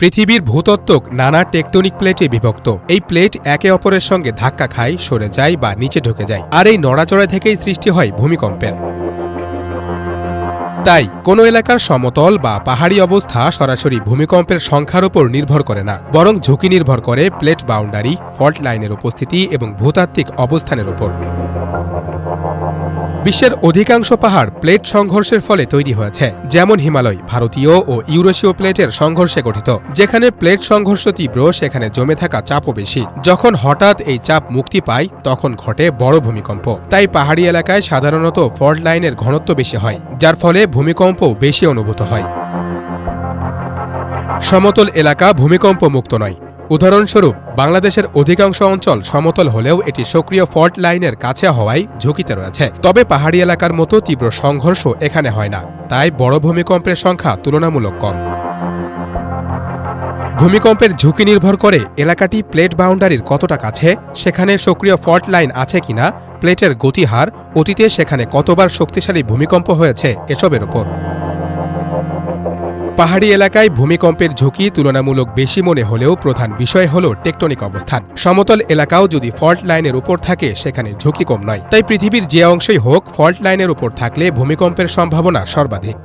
পৃথিবীর ভূতত্ত্বক নানা টেকটনিক প্লেটে বিভক্ত। এই প্লেট একে অপরের সঙ্গে ধাক্কা খায়, সরে যায় বা নিচে ঢুকে যায়, আর এই নড়াচড়া থেকেই সৃষ্টি হয় ভূমিকম্পের। তাই, কোনো এলাকার সমতল বা পাহাড়ি অবস্থা সরাসরি ভূমিকম্পের সংখ্যার উপর নির্ভর করে না, বরং ঝুঁকি নির্ভর করে প্লেট বাউন্ডারি ফল্ট লাইনের উপস্থিতি এবং ভূতাত্ত্বিক অবস্থানের উপর। বিশ্বের অধিকাংশ পাহাড় প্লেট সংঘর্ষের ফলে তৈরি হয়েছে, যেমন হিমালয়, ভারতীয় ও ইউরোশীয় প্লেটের সংঘর্ষে গঠিত। যেখানে প্লেট সংঘর্ষ তীব্র, সেখানে জমে থাকা চাপও বেশি। যখন হঠাৎ এই চাপ মুক্তি পায়, তখন ঘটে বড় ভূমিকম্প। তাই পাহাড়ি এলাকায় সাধারণত ফল্ট লাইনের ঘনত্ব বেশি হয়, যার ফলে ভূমিকম্প বেশি অনুভূত হয়। সমতল এলাকা ভূমিকম্প মুক্ত নয়। উদাহরণস্বরূপ, বাংলাদেশের অধিকাংশ অঞ্চল সমতল হলেও এটি সক্রিয় ফল্ট লাইনের কাছে হওয়ায় ঝুঁকিতে রয়েছে। তবে পাহাড়ি এলাকার মতো তীব্র সংঘর্ষ এখানে হয় না। তাই বড় ভূমিকম্পের সংখ্যা তুলনামূলক কম। ভূমিকম্পের ঝুঁকি নির্ভর করে এলাকাটি প্লেট বাউন্ডারির কতটা কাছে, সেখানে সক্রিয় ফল্ট লাইন আছে কিনা, প্লেটের গতিহার, অতীতে সেখানে কতবার শক্তিশালী ভূমিকম্প হয়েছে, এসবের ওপর পাহাড়ি এলাকায় ভূমিকম্পের ঝুঁকি তুলনামূলক বেশি মনে হলেও প্রধান বিষয় হল টেকটনিক অবস্থান। সমতল এলাকাও যদি ফল্ট লাইনের উপর থাকে, সেখানে ঝুঁকি কম নয়। তাই পৃথিবীর যে অংশই হোক, ফল্ট লাইনের উপর থাকলে ভূমিকম্পের সম্ভাবনা সর্বাধিক।